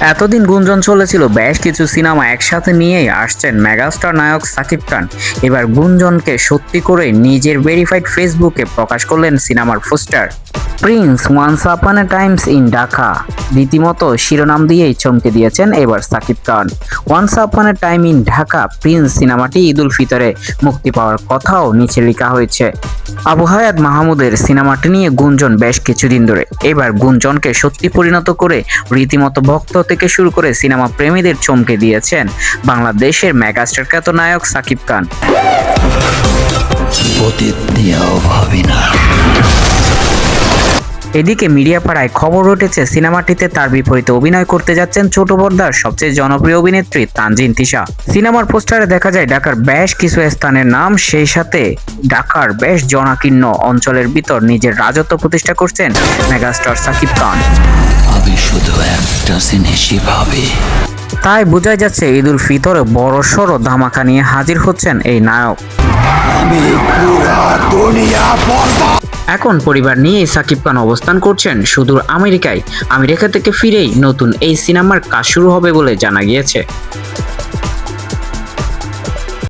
এতদিন গুঞ্জন চলেছিল, বেশ কিছু সিনেমা একসাথে নিয়েই আসছেন মেগাস্টার নায়ক সাকিব খান। এবার গুঞ্জনকে সত্যি করে নিজের ভেরিফাইড ফেসবুকে প্রকাশ করলেন সিনেমার poster. Prince once upon a times in Dhaka রীতিমতো শিরোনাম দিয়েই চমকে দিয়েছেন এবার Shakib Khan. Once upon a time in Dhaka prince সিনেমাটি ঈদ উল ফিতরে মুক্তি পাওয়ার কথাও নিচে লেখা হয়েছে। আবু হায়াত মাহমুদের সিনেমাটি নিয়ে গুঞ্জন বেশ কিছুদিন ধরে। এবার গুঞ্জনকে সত্যি পরিণত করে রীতিমতো ভক্ত থেকে শুরু করে সিনেমা প্রেমীদের চমকে দিয়েছেন বাংলাদেশের মেগাস্টার খ্যাত নায়ক সাকিব খান। না এদিকে মিডিয়া পাড়ায় খবর উঠেছে সিনেমাটিতে তার বিপরীতে অভিনয় করতে যাচ্ছেন ছোট পর্দার সবচেয়ে জনপ্রিয় অভিনেত্রী তানজিন তিশা। সিনেমার পোস্টারে দেখা যায় ঢাকার বেশ কিছু স্থানের নাম সেই সাথে ঢাকার বেশ জনাকীর্ণ অঞ্চলের ভিতর নিজের রাজত্ব প্রতিষ্ঠা করছেন মেগাস্টার সাকিব খান। আমি শুধু একটা জিনিসই ভাবি তাই বোঝাই যাচ্ছে ঈদুল ফিতরে বড় সড় ধামাকা নিয়ে হাজির হচ্ছেন এই নায়ক। এখন পরিবার নিয়ে সাকিব খান অবস্থান করছেন সুদূর আমেরিকায়। আমেরিকা থেকে ফিরেই নতুন এই সিনেমার কাজ শুরু হবে বলে জানা গিয়েছে।